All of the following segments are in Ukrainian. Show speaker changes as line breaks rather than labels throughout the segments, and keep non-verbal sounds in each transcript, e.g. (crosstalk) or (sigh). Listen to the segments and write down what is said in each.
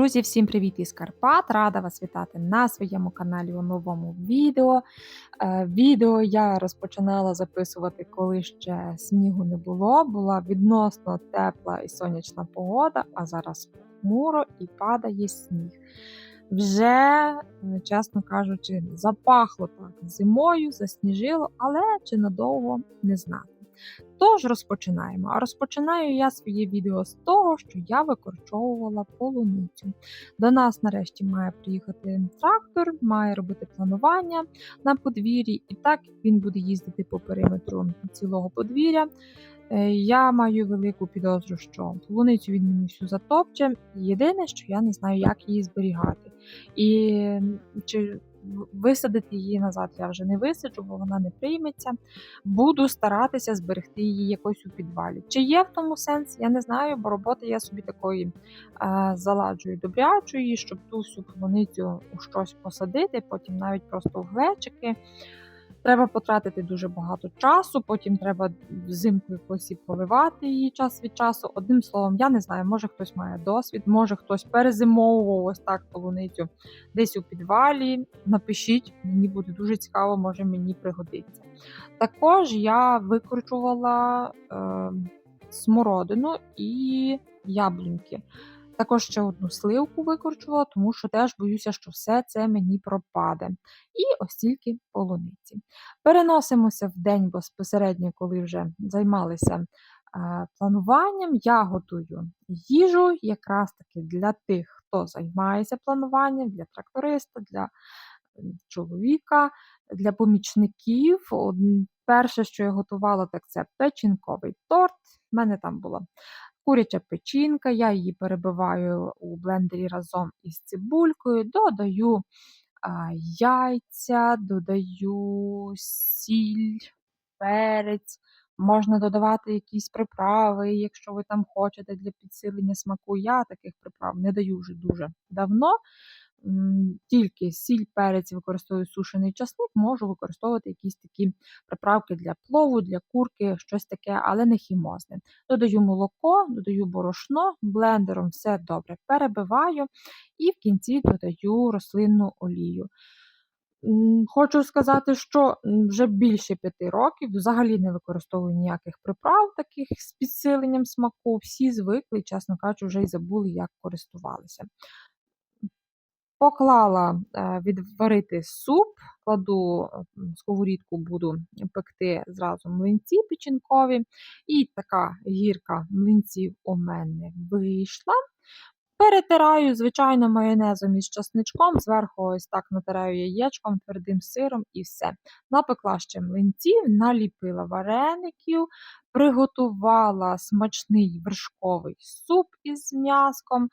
Друзі, всім привіт із Карпат! Рада вас вітати на своєму каналі у новому відео. Е, Відео я розпочинала записувати, коли ще снігу не було. Була відносно тепла і сонячна погода, а зараз хмуро і падає сніг. Вже, е, чесно кажучи, запахло так зимою, засніжило, але чи надовго не знати. Тож розпочинаємо. А розпочинаю я своє відео з того, що я викорчовувала полуницю. До нас нарешті має приїхати трактор, має робити планування на подвір'ї, і так він буде їздити по периметру цілого подвір'я. Е, Я маю велику підозру, що полуницю він мені всю затопче. Єдине, що я не знаю, як її зберігати. І чи висадити її назад я вже не висаджу, бо вона не прийметься. Буду старатися зберегти її якось у підвалі. Чи є в тому сенс, я не знаю, бо роботи я собі такої е, заладжую добрячої, щоб ту всю полуницю у щось посадити, потім навіть просто в глечики. Треба потратити дуже багато часу, потім треба взимку якось і поливати її час від часу. Одним словом, я не знаю, може хтось має досвід, може хтось перезимовував ось так полуницю десь у підвалі. Напишіть, мені буде дуже цікаво, може мені пригодиться. Також я викручувала е, смородину і яблуньки. Також ще одну сливку викорчувала, тому що теж боюся, що все це мені пропаде. І ось тільки полуниці. Переносимося в день безпосередньо, коли вже займалися е, плануванням. Я готую їжу якраз таки для тих, хто займається плануванням, для тракториста, для чоловіка, для помічників. Перше, що я готувала, так це печінковий торт. У мене там була куряча печінка, я її перебиваю у блендері разом із цибулькою, додаю а, яйця, додаю сіль, перець. Можна додавати якісь приправи, якщо ви там хочете для підсилення смаку. Я таких приправ не даю вже дуже давно. Тільки сіль, перець використовую сушений часник, можу використовувати якісь такі приправки для плову, для курки, щось таке, але не хімозне. Додаю молоко, додаю борошно, блендером все добре перебиваю і в кінці додаю рослинну олію. Хочу сказати, що вже більше п'яти років взагалі не використовую ніяких приправ таких з підсиленням смаку. Всі звикли, чесно кажучи, вже й забули, як користувалися. Поклала е, відварити суп, кладу е, сковорідку, буду пекти зразу млинці печінкові. І така гірка млинців у мене вийшла. Перетираю, звичайно, майонезом із часничком, зверху ось так натираю яєчком, твердим сиром і все. Напекла ще млинців, наліпила вареників, приготувала смачний вершковий суп із м'яском.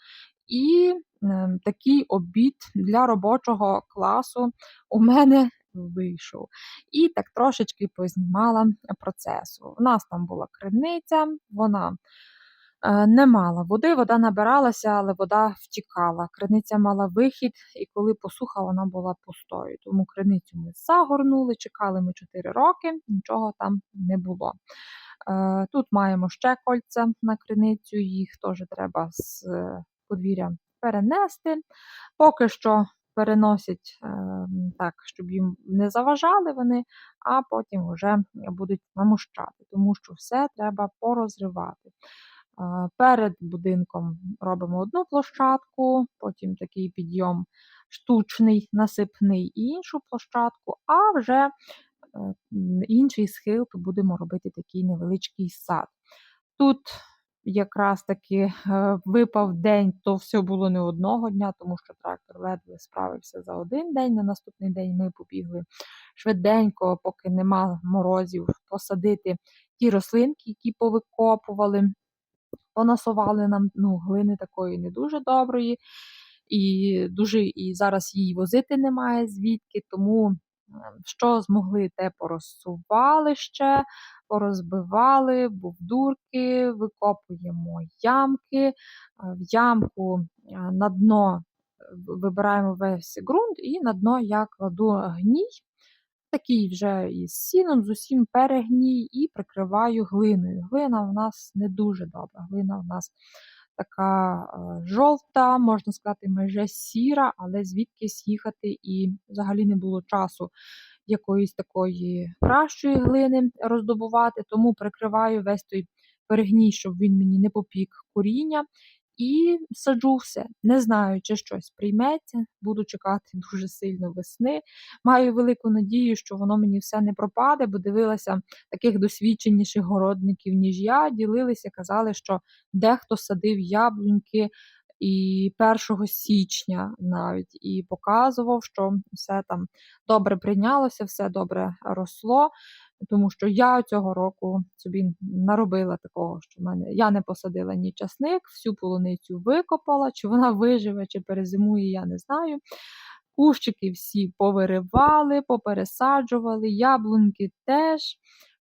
І е, такий обід для робочого класу у мене вийшов. І так трошечки познімала процесу. У нас там була криниця, вона е, не мала води, вода набиралася, але вода втікала. Криниця мала вихід, і коли посуха, вона була пустою. Тому криницю ми загорнули, чекали ми 4 роки, нічого там не було. Е, Тут маємо ще кольця на криницю, їх теж треба з подвір'я перенести. Поки що переносять е, так, щоб їм не заважали вони, а потім вже будуть намущати, тому що все треба порозривати. Е, Перед будинком робимо одну площадку, потім такий підйом штучний, насипний і іншу площадку, а вже е, інший схил, то будемо робити такий невеличкий сад. Тут якраз таки е, випав день, то все було не одного дня, тому що трактор ледве справився за один день. На наступний день ми побігли швиденько, поки нема морозів, посадити ті рослинки, які повикопували, понасували нам ну, глини такої не дуже доброї. І дуже і зараз її возити немає звідки, тому що змогли, те порозсували ще, порозбивали, бовдурки, викопуємо ямки. Е, В ямку е, на дно вибираємо весь ґрунт і на дно я кладу гній, такий вже із сіном, з усім перегній, і прикриваю глиною. Глина в нас не дуже добра. Глина в нас така е, жовта, можна сказати, майже сіра, але звідкись їхати і взагалі не було часу якоїсь такої кращої глини роздобувати, тому прикриваю весь той перегній, щоб він мені не попік коріння. І саджу все. Не знаю, чи щось прийметься. Буду чекати дуже сильно весни. Маю велику надію, що воно мені все не пропаде, бо дивилася таких досвідченіших городників, ніж я. Ділилися, казали, що дехто садив яблуньки і 1 січня навіть і показував, що все там добре прийнялося, все добре росло. Тому що я цього року собі наробила такого, що в мене я не посадила ні часник, всю полуницю викопала. Чи вона виживе, чи перезимує, я не знаю. Кущики всі повиривали, попересаджували, яблуньки теж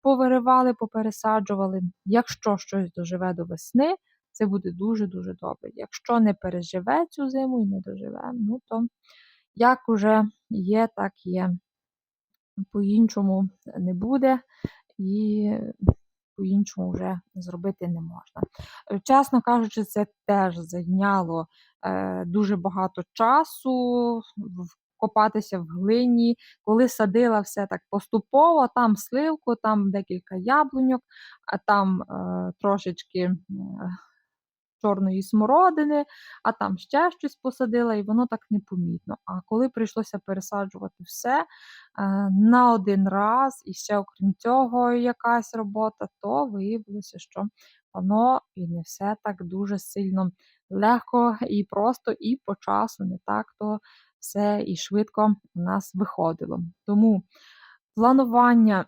повиривали, попересаджували. Якщо щось доживе до весни, це буде дуже-дуже добре. Якщо не переживе цю зиму і не доживе, ну то як уже є, так є. По-іншому не буде і по-іншому вже зробити не можна. Е, Чесно кажучи, це теж зайняло е, дуже багато часу копатися в глині. Коли садила все так поступово, там сливку, там декілька яблуньок, а там е, трошечки м, чорної смородини, а там ще щось посадила, і воно так непомітно. А коли прийшлося пересаджувати все е, на один раз, і ще окрім цього якась робота, то виявилося, що воно і не все так дуже сильно легко і просто, і по часу не так то все і швидко у нас виходило. Тому планування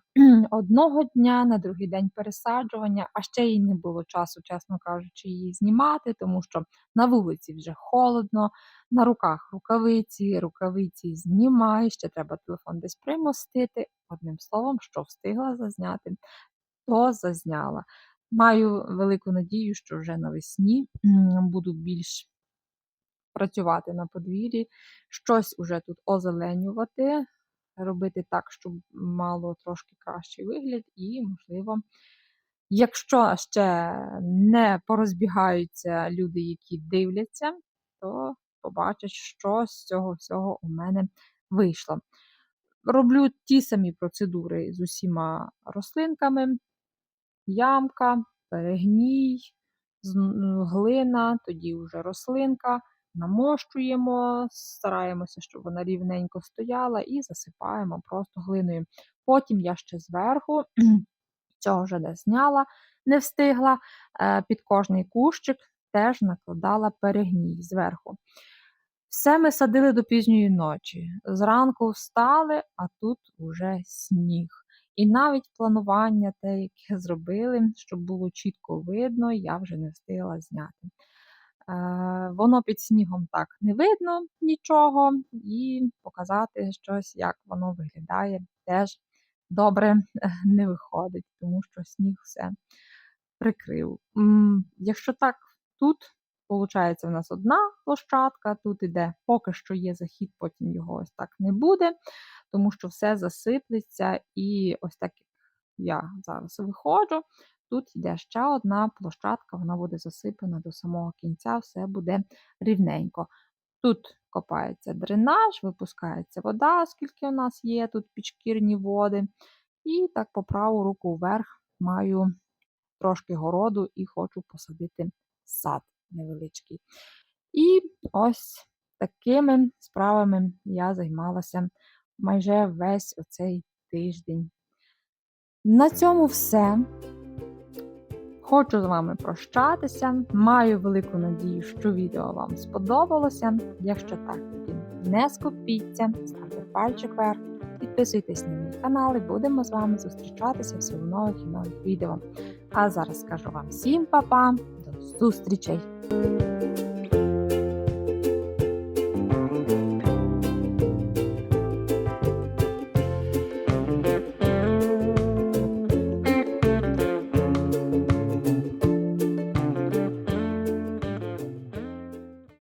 одного дня, на другий день пересаджування, а ще й не було часу, чесно кажучи, її знімати, тому що на вулиці вже холодно, на руках рукавиці, рукавиці знімай, ще треба телефон десь примостити. Одним словом, що встигла зазняти, то зазняла. Маю велику надію, що вже навесні буду більш працювати на подвір'ї, щось уже тут озеленювати, робити так, щоб мало трошки кращий вигляд, і, можливо, якщо ще не порозбігаються люди, які дивляться, то побачать, що з цього всього у мене вийшло. Роблю ті самі процедури з усіма рослинками: ямка, перегній, глина, тоді вже рослинка намощуємо, стараємося, щоб вона рівненько стояла, і засипаємо просто глиною. Потім я ще зверху, (clears throat) цього вже не зняла, не встигла, е, під кожний кущик теж накладала перегній зверху. Все ми садили до пізньої ночі. Зранку встали, а тут уже сніг. І навіть планування те, яке зробили, щоб було чітко видно, я вже не встигла зняти. Е, Воно під снігом так не видно нічого, і показати щось, як воно виглядає, теж добре не виходить, тому що сніг все прикрив. Якщо так, тут виходить у нас одна площадка, тут іде поки що є захід, потім його ось так не буде, тому що все засиплеться, і ось так як я зараз виходжу, Тут йде ще одна площадка, вона буде засипана до самого кінця, все буде рівненько. Тут копається дренаж, випускається вода, оскільки у нас є тут підшкірні води. І так по праву руку вверх маю трошки городу і хочу посадити сад невеличкий. І ось такими справами я займалася майже весь оцей тиждень. На цьому все. Хочу з вами прощатися. Маю велику надію, що відео вам сподобалося. Якщо так, тоді не скупіться, ставте пальчик вверх, підписуйтесь на мій канал і будемо з вами зустрічатися всі в нових і нових відео. А зараз скажу вам всім па-па, до зустрічей!